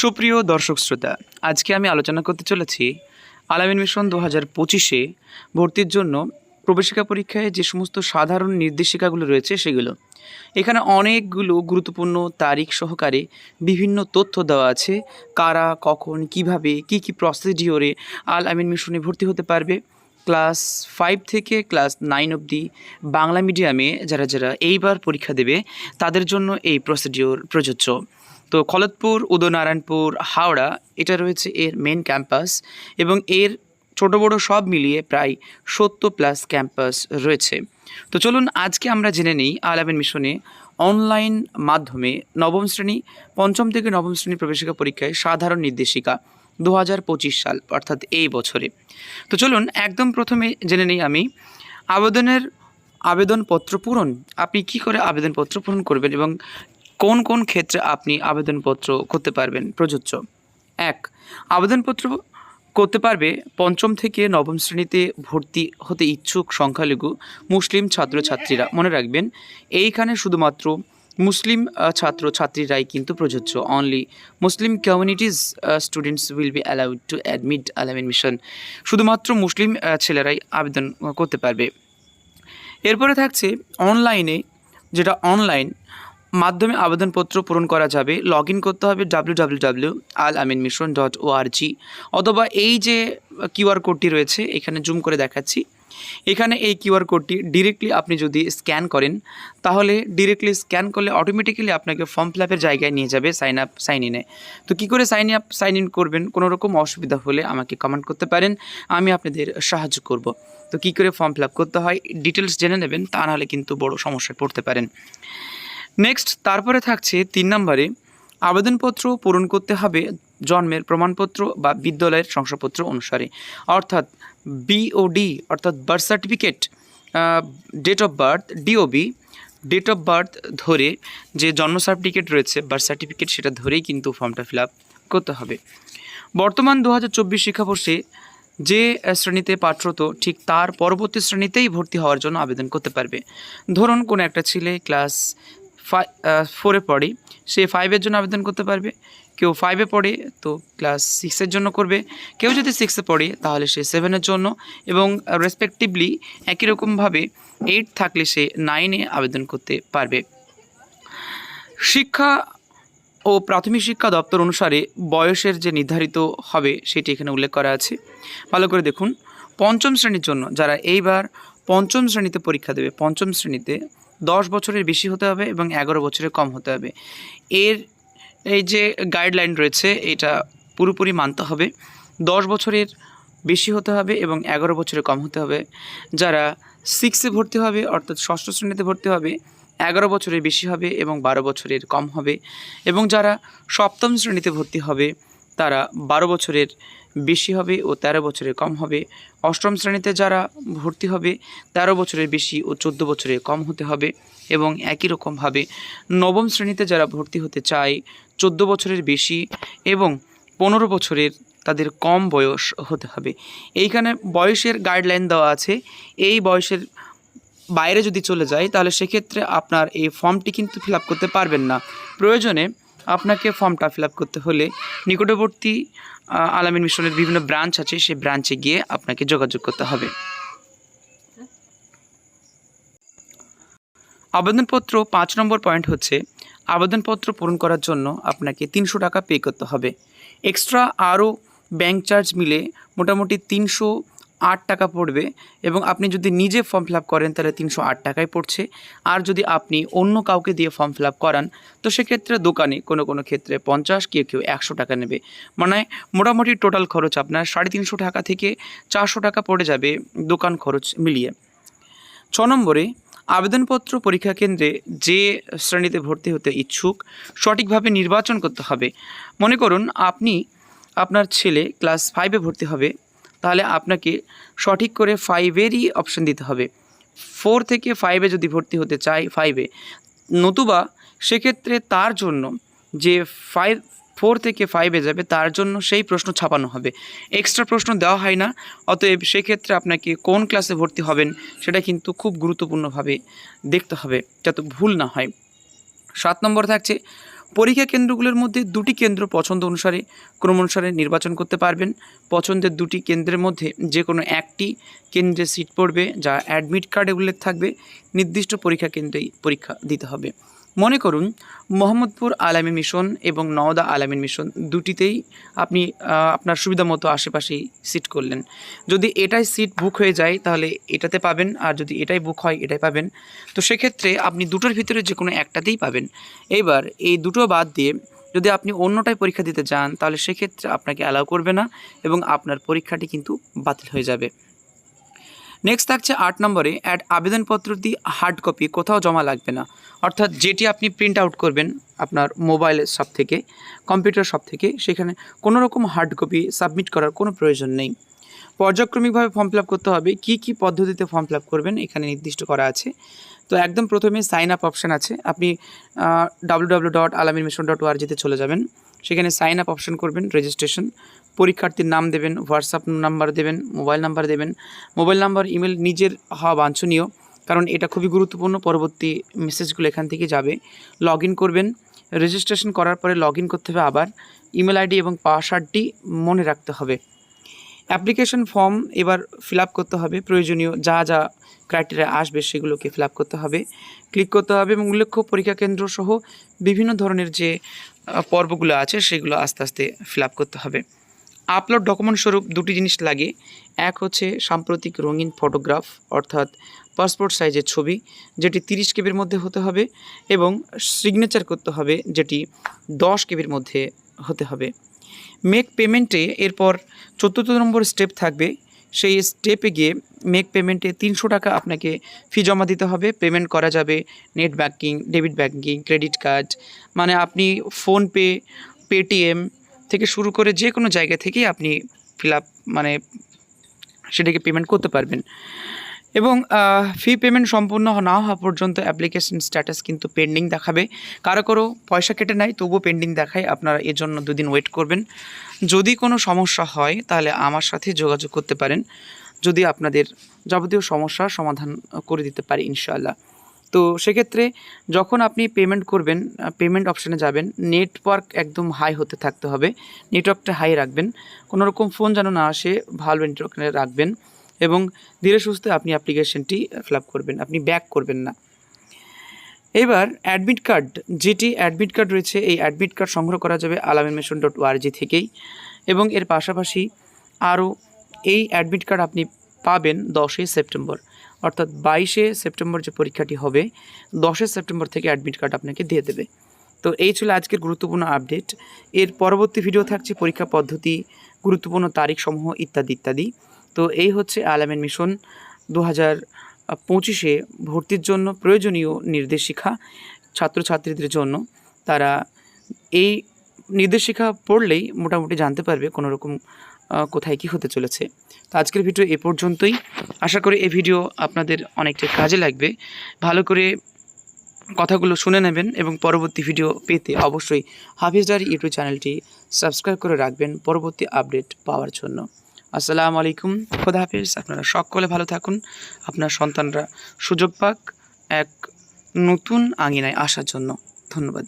সুপ্রিয় দর্শক শ্রোতা, আজকে আমি আলোচনা করতে চলেছি আলামিন মিশন দু হাজার পঁচিশে ভর্তির জন্য প্রবেশিকা পরীক্ষায় যে সমস্ত সাধারণ নির্দেশিকাগুলো রয়েছে সেগুলো। এখানে অনেকগুলো গুরুত্বপূর্ণ তারিখ সহকারে বিভিন্ন তথ্য দেওয়া আছে, কারা, কখন, কীভাবে, কি কি প্রসিডিওরে আল আমিন মিশনে ভর্তি হতে পারবে। ক্লাস ফাইভ থেকে ক্লাস নাইন অবধি বাংলা মিডিয়ামে যারা যারা এইবার পরীক্ষা দেবে, তাদের জন্য এই প্রসিডিওর প্রযোজ্য। তো খলতপুর, উদয়নারায়ণপুর, হাওড়া, এটা রয়েছে এর মেন ক্যাম্পাস এবং এর ছোট বড় সব মিলিয়ে প্রায় সত্তর প্লাস ক্যাম্পাস রয়েছে। তো চলুন আজকে আমরা জেনে নিই আলামিন মিশনে অনলাইন মাধ্যমে নবম শ্রেণি, পঞ্চম থেকে নবম শ্রেণি প্রবেশিকা পরীক্ষায় সাধারণ নির্দেশিকা দু হাজার পঁচিশ সাল, অর্থাৎ এই বছরে। তো চলুন একদম প্রথমে জেনে নিই আমি, আবেদনের আবেদনপত্র পূরণ, আপনি কি করে আবেদনপত্র পূরণ করবেন এবং কোন কোন ক্ষেত্রে আপনি আবেদনপত্র করতে পারবেন প্রযোজ্য? এক, আবেদনপত্র করতে পারবে পঞ্চম থেকে নবম শ্রেণীতে ভর্তি হতে ইচ্ছুক সংখ্যালঘু মুসলিম ছাত্রছাত্রীরা। মনে রাখবেন, এইখানে শুধুমাত্র মুসলিম ছাত্র ছাত্রীরাই কিন্তু প্রযোজ্য। Only Muslim communities students will be allowed to admit Alamin mission শুধুমাত্র মুসলিম ছেলেরাই আবেদন করতে পারবে। এরপরে থাকছে অনলাইনে যেটা অনলাইন মাধ্যমে আবেদনপত্র পূরণ করা যাবে। লগ করতে হবে W Al Amin mission dot org অথবা এই যে কিউআর কোডটি রয়েছে, এখানে জুম করে দেখাচ্ছি। এখানে এই কিউআর কোডটি ডিরেক্টলি আপনি যদি স্ক্যান করেন, তাহলে ডিরেক্টলি স্ক্যান করলে অটোমেটিক্যালি আপনাকে ফর্ম ফিল জায়গায় নিয়ে যাবে সাইন আপ সাইন ইনে তো কী করে সাইন আপ সাইন ইন করবেন? কোনো রকম অসুবিধা হলে আমাকে কমেন্ট করতে পারেন, আমি আপনাদের সাহায্য করব। তো কী করে ফর্ম ফিল করতে হয়? ডিটেলস জেনে নেবেন, তা নাহলে কিন্তু বড় সমস্যায় পড়তে পারেন। নেক্সট তারপরে থাকছে তিন নম্বরে, আবেদনপত্র পূরণ করতে হবে জন্মের প্রমাণপত্র বা বিদ্যালয়ের শংসাপত্র অনুসারে। অর্থাৎ বিওডি অর্থাৎ birth certificate date of birth DOB date of birth ধরে যে জন্ম সার্টিফিকেট রয়েছে বার্থ সার্টিফিকেট সেটা ধরেই কিন্তু ফর্মটা ফিল করতে হবে। বর্তমান দু হাজার চব্বিশ শিক্ষাবর্ষে যে শ্রেণীতে পাঠরত, ঠিক তার পরবর্তী শ্রেণীতেই ভর্তি হওয়ার জন্য আবেদন করতে পারবে। ধরুন, কোনো একটা ছেলে ক্লাস ফাই ফোরে পড়ে। সে ফাইভের জন্য আবেদন করতে পারবে। কেউ ফাইভে পড়ে, তো ক্লাস সিক্সের জন্য করবে। কেউ যদি সিক্সে পড়ে, তাহলে সে সেভেনের জন্য এবং রেসপেক্টিভলি একই রকমভাবে এইট থাকলে সে নাইনে আবেদন করতে পারবে। শিক্ষা ও প্রাথমিক শিক্ষা দপ্তর অনুসারে বয়সের যে নির্ধারিত হবে, সেটি এখানে উল্লেখ করা আছে। ভালো করে দেখুন। পঞ্চম শ্রেণির জন্য যারা এইবার পঞ্চম শ্রেণীতে পরীক্ষা দেবে, পঞ্চম শ্রেণীতে দশ বছরের বেশি হতে হবে এবং এগারো বছরের কম হতে হবে। এর এই যে গাইডলাইন রয়েছে, এটা পুরোপুরি মানতে হবে। দশ বছরের বেশি হতে হবে এবং এগারো বছরের কম হতে হবে। যারা সিক্সে ভর্তি হবে, অর্থাৎ ষষ্ঠ শ্রেণীতে ভর্তি হবে, এগারো বছরের বেশি হবে এবং বারো বছরের কম হবে। এবং যারা সপ্তম শ্রেণীতে ভর্তি হবে তারা বারো বছরের বেশি হবে ও তেরো বছরের কম হবে। অষ্টম শ্রেণীতে যারা ভর্তি হবে, তেরো বছরের বেশি ও চোদ্দ বছরের কম হতে হবে এবং একই রকমভাবে নবম শ্রেণীতে যারা ভর্তি হতে চায়, চোদ্দ বছরের বেশি এবং পনেরো বছরের তাদের কম বয়স হতে হবে। এইখানে বয়সের গাইডলাইন দেওয়া আছে। এই বয়সের বাইরে যদি চলে যায়, তাহলে সেক্ষেত্রে আপনার এই ফর্মটি কিন্তু ফিল করতে পারবেন না। প্রয়োজনে আপনাকে ফর্মটা ফিল করতে হলে নিকটবর্তী আলামিন মিশনের বিভিন্ন ব্রাঞ্চ আছে, সেই ব্রাঞ্চে গিয়ে আপনাকে যোগাযোগ করতে হবে। আবেদনপত্র পাঁচ নম্বর পয়েন্ট হচ্ছে, আবেদনপত্র পূরণ করার জন্য আপনাকে তিনশো টাকা পে করতে হবে। এক্সট্রা আরও ব্যাংক চার্জ মিলে মোটামুটি তিনশো আট টাকা পড়বে এবং আপনি যদি নিজে ফর্ম ফিল করেন তাহলে তিনশো আট টাকায় পড়ছে। আর যদি আপনি অন্য কাউকে দিয়ে ফর্ম ফিল করান, তো সেক্ষেত্রে দোকানে কোনো কোনো ক্ষেত্রে পঞ্চাশ, কেউ কেউ একশো টাকা নেবে। মানে মোটামুটি টোটাল খরচ আপনার সাড়ে তিনশো টাকা থেকে চারশো টাকা পড়ে যাবে দোকান খরচ মিলিয়ে। ছ নম্বরে, আবেদনপত্র পরীক্ষা কেন্দ্রে যে শ্রেণীতে ভর্তি হতে ইচ্ছুক, সঠিকভাবে নির্বাচন করতে হবে। মনে করুন, আপনি আপনার ছেলে ক্লাস ফাইভে ভর্তি হবে তাহলে আপনাকে সঠিক করে ফাইভেরই অপশান দিতে হবে। ফোর থেকে ফাইভে যদি ভর্তি হতে চায় ফাইভে নতুবা সেক্ষেত্রে তার জন্য যে ফাইভ ফোর থেকে ফাইভে যাবে, তার জন্য সেই প্রশ্ন ছাপানো হবে। এক্সট্রা প্রশ্ন দেওয়া হয় না, অতএব সেক্ষেত্রে আপনাকে কোন ক্লাসে ভর্তি হবেন সেটা কিন্তু খুব গুরুত্বপূর্ণভাবে দেখতে হবে, যাতে ভুল না হয়। সাত নম্বর থাকছে পরীক্ষা কেন্দ্রগুলোর মধ্যে দুটি কেন্দ্র পছন্দ অনুসারে ক্রম অনুসারে নির্বাচন করতে পারবেন। পছন্দের দুটি কেন্দ্রের মধ্যে যে কোনো একটি কেন্দ্রে সিট পড়বে, যা অ্যাডমিট কার্ডে উল্লেখ থাকবে। নির্দিষ্ট পরীক্ষা কেন্দ্রেই পরীক্ষা দিতে হবে। মনে করুন, মোহাম্মদপুর আলামী মিশন এবং নওদা আলামী মিশন দুটিতেই আপনি আপনার সুবিধা মতো আশেপাশেই সিট করলেন। যদি এটাই সিট বুক হয়ে যায়, তাহলে এটাতে পাবেন, আর যদি এটাই বুক হয়, এটাই পাবেন। তো সেক্ষেত্রে আপনি দুটোর ভিতরে যে কোনো একটাতেই পাবেন। এইবার এই দুটো বাদ দিয়ে যদি আপনি অন্যটায় পরীক্ষা দিতে যান, তাহলে সেক্ষেত্রে আপনাকে অ্যালাউ করবে না এবং আপনার পরীক্ষাটি কিন্তু বাতিল হয়ে যাবে। নেক্সট থাকছে আট নম্বরে অ্যাড আবেদনপত্র দিয়ে হার্ড কপি কোথাও জমা লাগবে না। অর্থাৎ যেটি আপনি প্রিন্ট আউট করবেন আপনার মোবাইলের সব থেকে কম্পিউটার সব থেকে, সেখানে কোনো রকম হার্ড কপি সাবমিট করার কোনো প্রয়োজন নেই। পর্যায়ক্রমিকভাবে ফর্ম ফিল করতে হবে, কী কী পদ্ধতিতে ফর্ম ফিল করবেন এখানে নির্দিষ্ট করা আছে। তো একদম প্রথমে সাইন আপ অপশান আছে, আপনি W W dot Alamin mission dot ওআরজিতে চলে যাবেন। সেখানে সাইন আপ অপশন করবেন রেজিস্ট্রেশন পরীক্ষার্থীর নাম দেবেন হোয়াটসঅ্যাপ নাম্বার দেবেন মোবাইল নাম্বার দেবেন। মোবাইল নাম্বার ইমেল নিজের হওয়া বাঞ্ছনীয়, কারণ এটা খুবই গুরুত্বপূর্ণ। পরবর্তী মেসেজগুলো এখান থেকে যাবে। লগ করবেন। রেজিস্ট্রেশন করার পরে লগ করতে হবে আবার। ইমেল আইডি এবং পাসওয়ার্ডটি মনে রাখতে হবে। অ্যাপ্লিকেশন ফর্ম এবার ফিল করতে হবে। প্রয়োজনীয় যা যা ক্রাইটেরিয়া আসবে সেগুলোকে ফিল করতে হবে। ক্লিক করতে হবে এবং উল্লেখ্য পরীক্ষা কেন্দ্র সহ বিভিন্ন ধরনের যে পর্বগুলো আছে সেগুলো আস্তে আস্তে ফিল করতে হবে। আপলোড ডকুমেন্ট স্বরূপ দুটি জিনিস লাগে। এক হচ্ছে সাম্প্রতিক রঙিন ফটোগ্রাফ অর্থাৎ পাসপোর্ট সাইজের ছবি, যেটি তিরিশ কেবির মধ্যে হতে হবে এবং সিগনেচার করতে হবে, যেটি দশ কেবির মধ্যে হতে হবে। মেক পেমেন্টে এরপর চতুর্থ নম্বর স্টেপ থাকবে। সেই স্টেপে গিয়ে মেক পেমেন্টে তিনশো টাকা আপনাকে ফি জমা দিতে হবে। পেমেন্ট করা যাবে net banking debit banking credit card মানে আপনি ফোনপে পেটিএম থেকে শুরু করে যে কোনো জায়গা থেকেই আপনি ফিল মানে সেটাকে পেমেন্ট করতে পারবেন। এবং ফি পেমেন্ট সম্পূর্ণ না হওয়া পর্যন্ত অ্যাপ্লিকেশন স্ট্যাটাস কিন্তু পেন্ডিং দেখাবে। কারও কারও পয়সা কেটে নেয়, তবুও পেন্ডিং দেখায়, আপনারা এর জন্য দুদিন ওয়েট করবেন। যদি কোনো সমস্যা হয়, তাহলে আমার সাথে যোগাযোগ করতে পারেন। যদি আপনাদের যাবতীয় সমস্যার সমাধান করে দিতে পারি, ইনশাআল্লাহ। তো সেক্ষেত্রে যখন আপনি পেমেন্ট করবেন পেমেন্ট অপশানে যাবেন নেটওয়ার্ক একদম হাই হতে থাকতে হবে নেটওয়ার্কটা হাই রাখবেন। কোনো রকম ফোন যেন না আসে, ভালো নেটওয়ার্কে রাখবেন এবং ধীরে সুস্থে আপনি অ্যাপ্লিকেশনটি ফিল করবেন, আপনি ব্যাক করবেন না। এবার অ্যাডমিট কার্ড যেটি অ্যাডমিট কার্ড রয়েছে, এই অ্যাডমিট কার্ড সংগ্রহ করা যাবে আলামিন মিশন ডট ওআরজি থেকেই এবং এর পাশাপাশি আরও এই অ্যাডমিট কার্ড আপনি পাবেন দশই সেপ্টেম্বর। অর্থাৎ বাইশে সেপ্টেম্বর যে পরীক্ষাটি হবে দশই সেপ্টেম্বর থেকে অ্যাডমিট কার্ড আপনাকে দিয়ে দেবে। তো এই ছিল আজকের গুরুত্বপূর্ণ আপডেট এর পরবর্তী ভিডিও থাকছে পরীক্ষা পদ্ধতি, গুরুত্বপূর্ণ তারিখসমূহ ইত্যাদি ইত্যাদি। তো এই হচ্ছে আলামিন মিশন দু হাজার পঁচিশে ভর্তির জন্য প্রয়োজনীয় নির্দেশিকা ছাত্রছাত্রীদের জন্য। তারা এই নির্দেশিকা পড়লেই মোটামুটি জানতে পারবে কোনো রকম কোথায় কি হতে চলেছে। তো আজকের ভিডিও এ পর্যন্তই। আশা করি এই ভিডিও আপনাদের অনেকটা কাজে লাগবে। ভালো করে কথাগুলো শুনে নেবেন এবং পরবর্তী ভিডিও পেতে অবশ্যই হাফিজ ডারি ইউটিউব চ্যানেলটি সাবস্ক্রাইব করে রাখবেন পরবর্তী আপডেট পাওয়ার জন্য। আসসালামু আলাইকুম। খোদা হাফিজ। আপনারা সকলে ভালো থাকুন। আপনার সন্তানরা সুযোগ পাক। এক নতুন আঙিনায় আসার জন্য ধন্যবাদ।